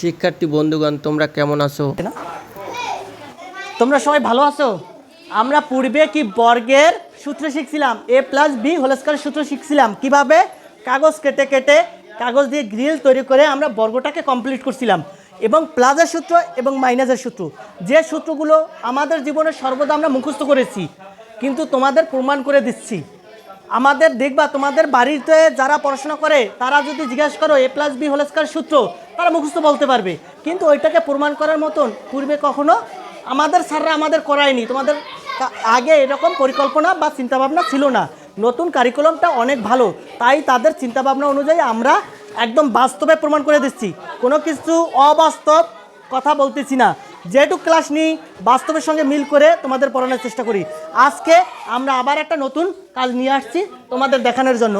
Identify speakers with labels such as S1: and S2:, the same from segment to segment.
S1: শিক্ষার্থী বন্ধুগণ, তোমরা কেমন আছো?
S2: তোমরা সবাই ভালো আছো? আমরা পূর্বে কি বর্গের সূত্র শিখছিলাম? A plus B whole square সূত্র শিখছিলাম। কীভাবে? কাগজ কেটে কেটে কাগজ দিয়ে গ্রিল তৈরি করে আমরা বর্গটাকে কমপ্লিট করছিলাম। এবং প্লাসের সূত্র এবং মাইনাসের সূত্র। যে সূত্রগুলো আমাদের জীবনে সর্বদা আমরা মুখস্থ করেছি, কিন্তু তোমাদের প্রমাণ করে দিচ্ছি। আমাদের দেখবা, তোমাদের বাড়িতে যারা পড়াশোনা করে, তারা যদি জিজ্ঞাসা করো A plus B whole square সূত্র তারা মুখস্থ বলতে পারবে। কিন্তু ওইটাকে প্রমাণ করার মতন পূর্বে কখনো আমাদের স্যাররা আমাদের করায়নি। তোমাদের আগে এরকম পরিকল্পনা বা চিন্তাভাবনা ছিল না। নতুন কারিকুলামটা অনেক ভালো। তাই তাদের চিন্তাভাবনা অনুযায়ী আমরা একদম বাস্তবে প্রমাণ করে দিচ্ছি। কোনো কিছু অবাস্তব কথা বলতেছি না। যেটুক ক্লাস নিই, বাস্তবের সঙ্গে মিল করে তোমাদের পড়ানোর চেষ্টা করি। আজকে আমরা আবার একটা নতুন কাজ নিয়ে আসছি তোমাদের দেখানোর জন্য।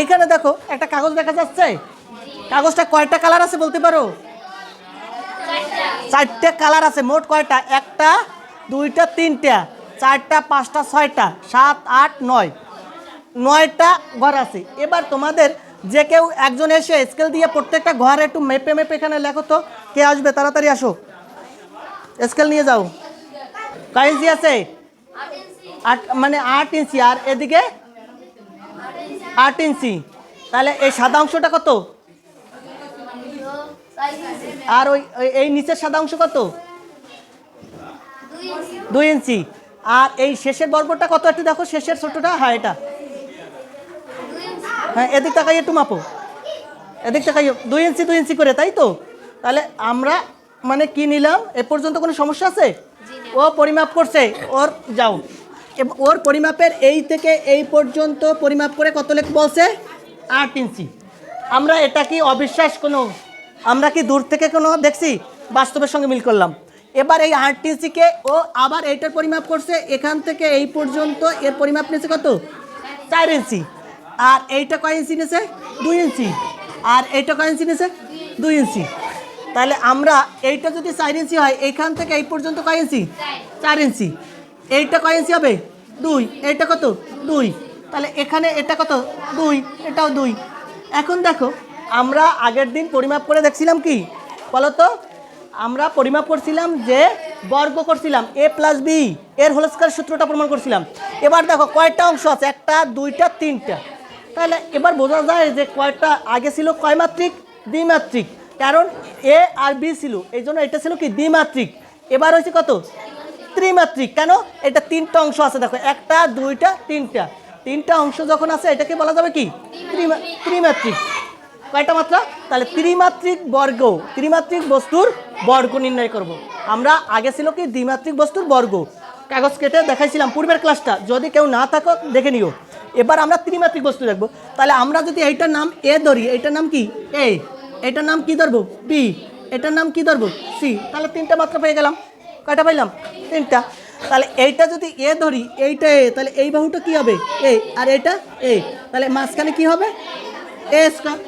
S2: এইখানে দেখো, একটা কাগজ দেখা যাচ্ছে। কাগজটা কয়টা কালার আছে বলতে পারো? চারটে কালার আছে, মোট কয়টা? একটা, দুইটা, তিনটা, চারটা, পাঁচটা, ছয়টা, সাত, আট, নয়। নয়টা ঘর আছে। এবার তোমাদের যে কেউ একজন এসে স্কেল দিয়ে প্রত্যেকটা ঘর একটু মেপে মেপে এখানে লেখো তো, কে আসবে? তাড়াতাড়ি আসো। স্কেল নিয়ে যাও। কয় ইঞ্চি আছে? আট মানে আট ইঞ্চি। আর এদিকে? আট ইঞ্চি। তাহলে এই সাদা অংশটা কত? আর ওই এই নিচের সাদা অংশ কত? দুই ইঞ্চি। আর এই শেষের বর্গটা কত একটু দেখো, শেষের ছোটটা হ্যাঁ এটা। হ্যাঁ এদিক তাকাই একটু মাপো। এদিক তাকাই দুই ইঞ্চি দুই ইঞ্চি করে, তাই তো? তাহলে আমরা মানে কি নিলাম? এ পর্যন্ত কোনো সমস্যা আছে? ও পরিমাপ করছে, ওর, যাও। ওর পরিমাপের এই থেকে এই পর্যন্ত পরিমাপ করে কত লেখ বলছে? আট ইঞ্চি। আমরা এটা কি অবিশ্বাস কোনো আমরা কি দূর থেকে কোনো দেখছি? বাস্তবের সঙ্গে মিল করলাম। এবার এই ইঞ্চিকে ও আবার এইটার পরিমাপ করছে। এখান থেকে এই পর্যন্ত এর পরিমাপ নিয়েছে কত? চার ইঞ্চি। আর এইটা কয় ইঞ্চি নিয়েছে? দুই ইঞ্চি। আর এইটা কয় ইঞ্চি নিয়েছে? দুই ইঞ্চি। তাহলে আমরা এইটা যদি চার ইঞ্চি হয়, এইখান থেকে এই পর্যন্ত কয় ইঞ্চি? চার ইঞ্চি। এইটা কয় ইঞ্চি হবে? দুই। এইটা কত? দুই। তাহলে এখানে এটা কত? দুই। এটাও দুই। এখন দেখো আমরা আগের দিন পরিমাপ করে দেখছিলাম কি? বলো তো আমরা পরিমাপ করছিলাম যে বর্গ করছিলাম, এ প্লাস বি এর হোলস্কার সূত্রটা প্রমাণ করছিলাম। এবার দেখো কয়টা অংশ আছে? একটা, দুইটা, তিনটা। তাহলে এবার বোঝা যায় যে কয়টা আগে ছিল কয় মাত্রিক দ্বিমাত্রিক। কারণ এ আর বি ছিল, এই জন্য এটা ছিল কি? দ্বিমাত্রিক। এবার হয়েছে কত? ত্রিমাত্রিক। কেন? এটা তিনটা অংশ আছে দেখো, একটা, দুইটা, তিনটা। তিনটা অংশ যখন আছে, এটাকে বলা যাবে কি? ত্রিমা- ত্রিমাত্রিক। কয়টা মাত্রা? তাহলে ত্রিমাত্রিক বর্গ, ত্রিমাত্রিক বস্তুর বর্গ নির্ণয় করব। আমরা আগে ছিল কি? দ্বিমাত্রিক বস্তুর বর্গ। কাগজ কেটে দেখাইছিলাম পূর্বের ক্লাসটা যদি কেউ না থাকো, দেখে নিও। এবার আমরা ত্রিমাত্রিক বস্তু দেখব। তাহলে আমরা যদি এইটার নাম এ ধরি, এইটার নাম কি? এ এটার নাম কি ধরবো? বি এটার নাম কি ধরবো? সি তাহলে তিনটা মাত্রা পেয়ে গেলাম। কয়টা পাইলাম? তিনটা। তাহলে এইটা যদি এ ধরি, এইটা এ তাহলে এই বাহুটা কি হবে? এ আর এটা এ তাহলে মাঝখানে কি হবে? এ স্কোয়ার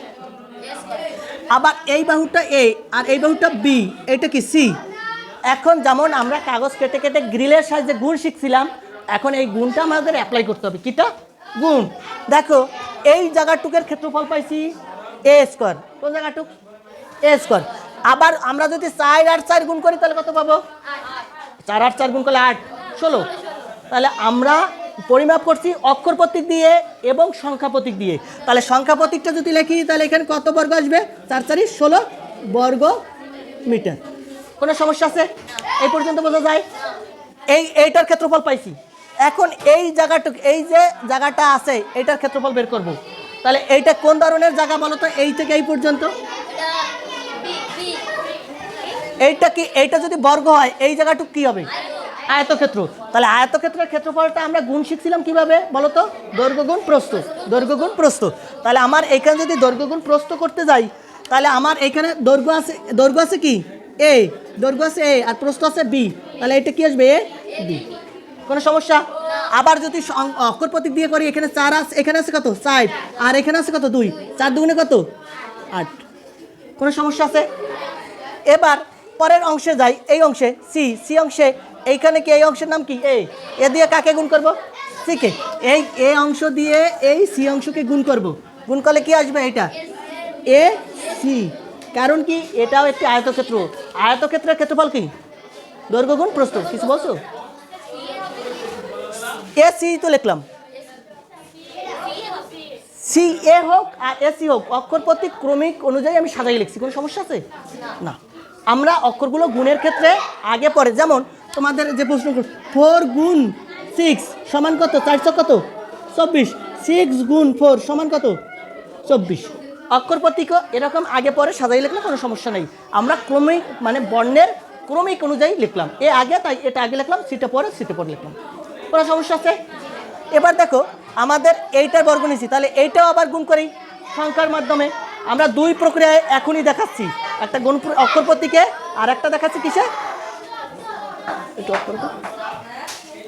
S2: আবার এই বাহুটা এ আর এই বাহুটা বি, এটা কি সি? এখন যেমন আমরা কাগজ কেটে কেটে গ্রিলের সাহায্যে গুণ শিখছিলাম, এখন এই গুণটা আমাদের অ্যাপ্লাই করতে হবে। কিটা? গুণ। দেখো, এই জায়গাটুকের ক্ষেত্রফল পাইছি এ স্কোয়ার। কোন জায়গাটুক? এ স্কোয়ার। আবার আমরা যদি চার আর চার গুণ করি, তাহলে কত পাবো? চার আট চার গুণ করলে আট। ষোলো। তাহলে আমরা পরিমাপ করছি, অক্ষর প্রতীক দিয়ে এবং সংখ্যা প্রতীক দিয়ে। তাহলে সংখ্যা প্রতীকটা যদি লিখি, তাহলে এখানে কত বর্গ আসবে? চার চারি ষোলো বর্গ মিটার। কোনো সমস্যা আছে? এই পর্যন্ত বোঝা যায়? এই, এইটার ক্ষেত্রফল পাইছি। এখন এই জায়গাটুক, এই যে জায়গাটা আছে, এইটার ক্ষেত্রফল বের করব। তাহলে এইটা কোন ধরনের জায়গা বলো তো? এই থেকে এই পর্যন্ত। এইটা কি, এইটা যদি বর্গ হয়, এই জায়গাটুক কি হবে? আয়তক্ষেত্র। তাহলে আয়তক্ষেত্রের ক্ষেত্রফলটা আমরা গুণ শিখছিলাম কীভাবে বলো তো দৈর্ঘ্য গুণ প্রস্থ। দৈর্ঘ্য গুণ তাহলে আমার এইখানে যদি দৈর্ঘ্য গুণ প্রস্থ করতে যাই, তাহলে আমার এখানে দৈর্ঘ্য আছে দৈর্ঘ্য আছে কি? এ দৈর্ঘ্য আছে এ আর প্রস্থ আছে বি তাহলে এটা কি আসবে? এ বি কোনো সমস্যা? আবার যদি অক্ষর প্রতীক দিয়ে করি, এখানে চার আছে এখানে আছে কত? চার আর এখানে আছে কত? দুই। চার দুগুণে কত? আট। কোনো সমস্যা আছে? এবার পরের অংশে যাই। এই অংশে সি সি অংশে এইখানে কি এই অংশের নাম কি? এ এ দিয়ে কাকে গুণ করব? সিকে এই, এ অংশ দিয়ে এই সি অংশকে গুণ করব। গুণ করলে কি আসবে এটা এ, সি। কারণ কি? এটাও একটি আয়তক্ষেত্র। আয়তক্ষেত্রের ক্ষেত্রফল কি? দৈর্ঘ্য গুণ প্রস্থ। কিছু বলছো? এ, সি তো লিখলাম। সি, এ হোক আর এ, সি হোক, অক্ষর প্রতি ক্রমিক অনুযায়ী আমি সাজাই লিখছি। কোনো সমস্যা আছে? না। আমরা অক্ষরগুলো গুণের ক্ষেত্রে আগে পরে যেমন তোমাদের যে প্রশ্ন ফোর গুণ সিক্স সমান কত? চারশো কত? চব্বিশ। সিক্স গুণ ফোর সমান কত? চব্বিশ। অক্ষর প্রতীকও এরকম আগে পরে সাজাই লিখলে কোনো সমস্যা নেই। আমরা ক্রমিক মানে বর্ণের ক্রমিক অনুযায়ী লিখলাম। এ আগে, তাই এটা আগে লিখলাম, সিটা পরে, সিটে পরে লিখলাম। কোনো সমস্যা আছে? এবার দেখো, আমাদের এইটার বর্গ নিয়েছি তাহলে এইটাও আবার গুণ করি সংখ্যার মাধ্যমে। আমরা দুই প্রক্রিয়ায় এখনই দেখাচ্ছি। একটা গুণ অক্ষর প্রতীকে আর একটা দেখাচ্ছি কিসে? একটু off করে দাও।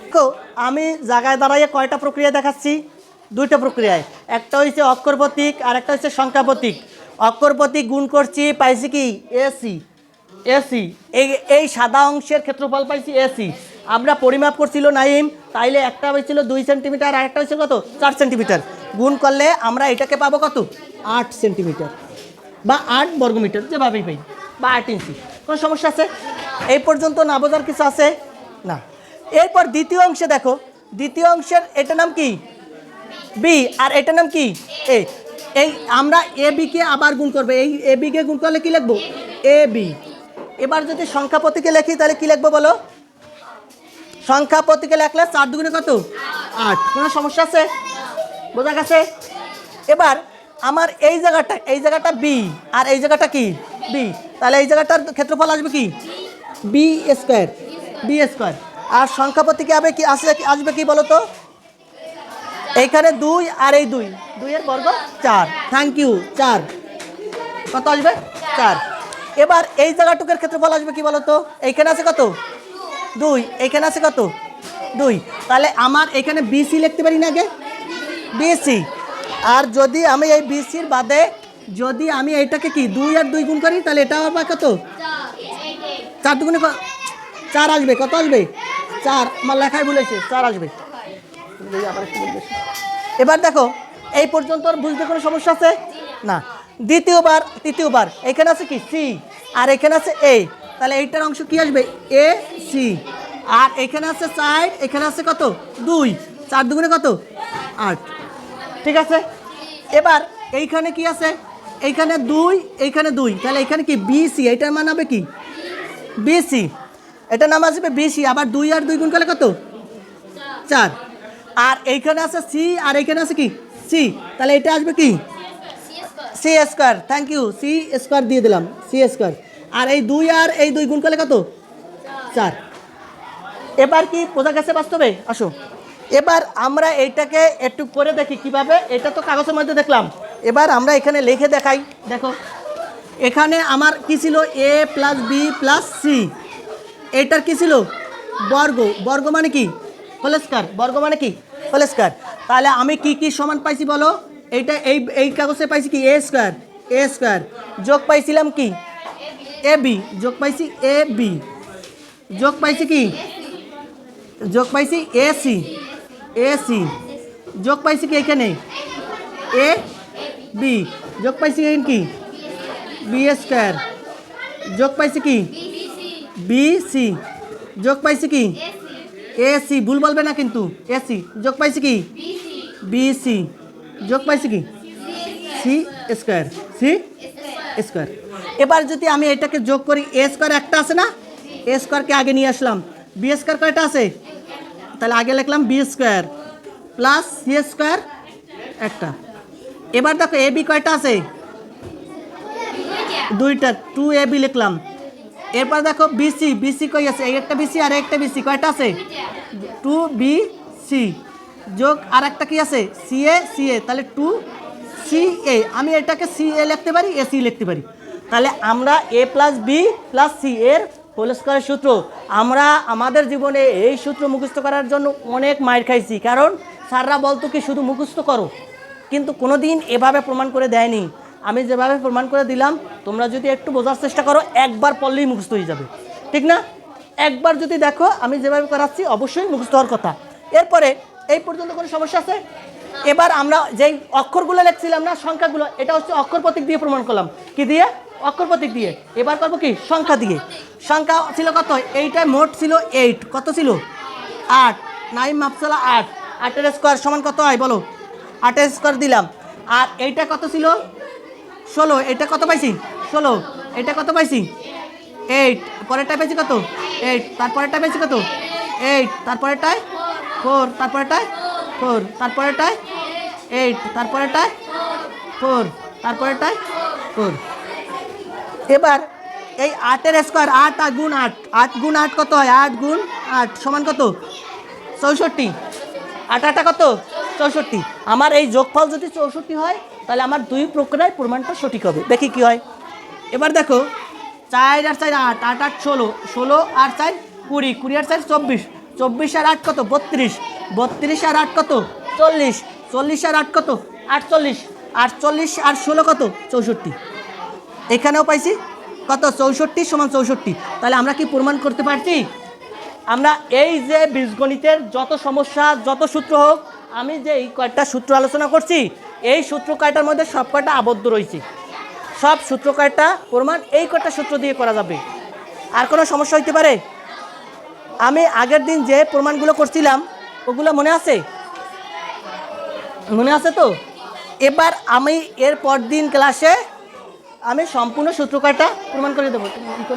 S2: দেখো আমি জায়গায় দাঁড়াইয়ে কয়টা প্রক্রিয়া দেখাচ্ছি? দুইটা প্রক্রিয়ায়। একটা হচ্ছে অক্ষর প্রতীক, আর একটা হচ্ছে সংখ্যা প্রতীক। অক্ষর প্রতীক গুণ করছি, পাইছি কি? এসি এসি এই এই সাদা অংশের ক্ষেত্রফল পাইছি এসি আমরা পরিমাপ করছিল নাইম, তাইলে একটা হয়েছিল দুই সেন্টিমিটার, আর একটা হয়েছিল কত? চার সেন্টিমিটার। গুণ করলে আমরা এটাকে পাবো কত? আট সেন্টিমিটার বা আট বর্গমিটার, যেভাবেই পাই। বা আট ইঞ্চি। কোনো সমস্যা আছে? এই পর্যন্ত না বোঝার কিছু আছে? না। এরপর দ্বিতীয় অংশে দেখো। দ্বিতীয় অংশের এটা নাম কি? বি আর এটা নাম কি? এ এই আমরা এ বিকে আবার গুণ করব। এই এ বিকে গুণ করলে কি লিখব? এ বি এবার যদি সংখ্যা প্রতীকে লিখি, তাহলে কি লিখব বলো? সংখ্যা প্রতীকে লেখলে চার দুগুণে কত? আট। কোনো সমস্যা আছে? বোঝা গেছে? এবার আমার এই জায়গাটা এই জায়গাটা বি আর এই জায়গাটা কি? বি। তাহলে এই জায়গাটার ক্ষেত্রফল আসবে কি? B square. B square. আর সংখ্যা প্রতীকে আবে কি আসলে আসবে কি বলো তো? এইখানে দুই আর এই দুই। দুইয়ের বর্গ চার। থ্যাংক ইউ চার। কত আসবে? চার। এবার এই জায়গাটুকের ক্ষেত্রফল আসবে কি বলো তো? এইখানে আছে কত? দুই। এইখানে আছে কত? দুই। তাহলে আমার এখানে বিসি লিখতে পারি না আগে? বিসি আর যদি আমি এই বিসির বাদে যদি আমি এইটাকে কি দুই আর দুই গুণ করি, তাহলে এটা আবার কত? চার দুগুণে চার আসবে, কত আসবে? চার, আমার লেখায় বলেছে, চার আসবে। এবার দেখো, এই পর্যন্ত বুঝতে কোনো সমস্যা আছে? না। দ্বিতীয়বার, তৃতীয়বার, এখানে আছে কি? সি। আর এখানে আছে এ। তাহলে এইটার অংশ কি আসবে? এ, সি। আর এখানে আছে চার, এখানে আছে কত? দুই। চার দুগুণে কত? আট। ঠিক আছে? এবার এইখানে কি আছে? এইখানে দুই এইখানে দুই। তাহলে এখানে কি বিসি এইটার মান হবে কি? বিসি এটা নাম আসবে বিসি আবার দুই আর দুই গুণ করলে কত? চার। আর এইখানে আছে সি আর এইখানে আছে কি? সি তাহলে এটা আসবে কি? C square thank you C square দিয়ে দিলাম। সি স্কোয়ার আর এই দুই আর এই দুই গুণ করলে কত? চার। এবার কি বোঝা গেছে বাস্তবে? আসো। এবার আমরা এইটাকে একটু করে দেখি কীভাবে। এটা তো কাগজের মধ্যে দেখলাম। এবার আমরা এখানে লিখে দেখাই। দেখো, এখানে আমার কি ছিল? A plus B plus C এইটার কি ছিল? বর্গ। বর্গ মানে কি? হোলেস্কার বর্গ মানে কি? হোলেস্কার তাহলে আমি কি কি সমান পাইছি বলো? এইটা এই এই কাগজে পাইছি কি? এ স্কোয়ার এ স্কোয়ার যোগ পাইছিলাম কি? এ বি যোগ পাইছি এ বি যোগ পাইছি কি? যোগ পাইছি এ সি এ সি যোগ পাইছি কি এখানে? A B. যোগ পাইছি কি? B square. যোগ পাইছি কি? B C. যোগ পাইছি কি? A C. ভুল বলবে না কিন্তু। A C. যোগ পাইছি কি? B C. যোগ পাইছি কি? C square. C square. এবার যদি আমি এটাকে যোগ করি, এ স্কোয়ার একটা আছে না? এ স্কোয়ারকে আগে নিয়ে আসলাম। বি স্কোয়ার কয়টা আছে? তাহলে আগে লিখলাম B square. Plus C square একটা। এবার দেখো এ বি কয়টা আছে? দুইটা টু এ বি লিখলাম। এরপর দেখো বিসি বিসি কই আছে? এই একটা বিসি আর একটা বিসি কয়টা আছে? টু বি সি যোগ আর একটা কি আছে? সি এ সি এ তাহলে টু সি এ আমি এটাকে সি এ লিখতে পারি এ সি লিখতে পারি। তাহলে আমরা A plus B plus C এর হোল স্কোয়ারের সূত্র। আমরা আমাদের জীবনে এই সূত্র মুখস্থ করার জন্য অনেক মায়ের খাইছি। কারণ স্যাররা বলতো কি, শুধু মুখস্থ করো। কিন্তু কোনো দিন এভাবে প্রমাণ করে দেয়নি। আমি যেভাবে প্রমাণ করে দিলাম, তোমরা যদি একটু বোঝার চেষ্টা করো, একবার পড়লেই মুখস্থ হয়ে যাবে। ঠিক না? একবার যদি দেখো, আমি যেভাবে করাচ্ছি, অবশ্যই মুখস্থ হওয়ার কথা। এরপরে, এই পর্যন্ত কোনো সমস্যা আছে? এবার আমরা যেই অক্ষরগুলো লিখছিলাম না, সংখ্যাগুলো, এটা হচ্ছে অক্ষর প্রতীক দিয়ে প্রমাণ করলাম। কি দিয়ে? অক্ষর প্রতীক দিয়ে। এবার করব কি? সংখ্যা দিয়ে। সংখ্যা ছিল কত? এইটা মোট ছিল এইট কত ছিল? আট। নাইন মাপসলা আট। আটের স্কোয়ার সমান কত হয়? বলো। আটের স্কোয়ার দিলাম। আর এইটা কত ছিল? ষোলো। এটা কত পাইছি? ষোলো। এটা কত পাইছি? এইট। পরেরটা পেয়েছি কত? এইট। তারপরেরটা পেয়েছি কত? এইট। তারপরেরটায়? ফোর। তারপরেরটায়? ফোর। তারপরেরটায়? এইট। তারপরেরটায়? ফোর। তারপরেরটায়? ফোর। এবার এই আটের স্কোয়ার আট আট গুণ আট। আট গুণ আট কত হয়? আট গুণ আট। সমান কত? চৌষট্টি। আট আটা কত? চৌষট্টি। আমার এই যোগফল যদি চৌষট্টি হয়, তাহলে আমার দুই প্রক্রিয়ায় প্রমাণটা সঠিক হবে। দেখি কি হয়। এবার দেখো, চার আর চার আট আট আট ষোলো ষোলো আর চার কুড়ি কুড়ি আর চার চব্বিশ। চব্বিশ আর আট কত? বত্রিশ। বত্রিশ আর আট কত? চল্লিশ। চল্লিশ আর আট কত? আটচল্লিশ। আটচল্লিশ আর ষোলো কত? চৌষট্টি। এখানেও পাইছি কত? চৌষট্টি সমান চৌষট্টি। তাহলে আমরা কি প্রমাণ করতে পারছি? আমরা এই যে বীজগণিতের যত সমস্যা, যত সূত্র হোক আমি যে এই কয়টা সূত্র আলোচনা করছি, এই সূত্র কয়টার মধ্যে সব কয়টা আবদ্ধ রয়েছে? সব সূত্র কয়টা? প্রমাণ এই কয়টা সূত্র দিয়ে করা যাবে। আর কোনো সমস্যা হইতে পারে? আমি আগের দিন যে প্রমাণগুলো করছিলাম, ওগুলো মনে আছে? মনে আছে তো? এবার আমি এর পর দিন ক্লাসে আমি সম্পূর্ণ সূত্র কয়টা প্রমাণ করে দেবো। ই তো।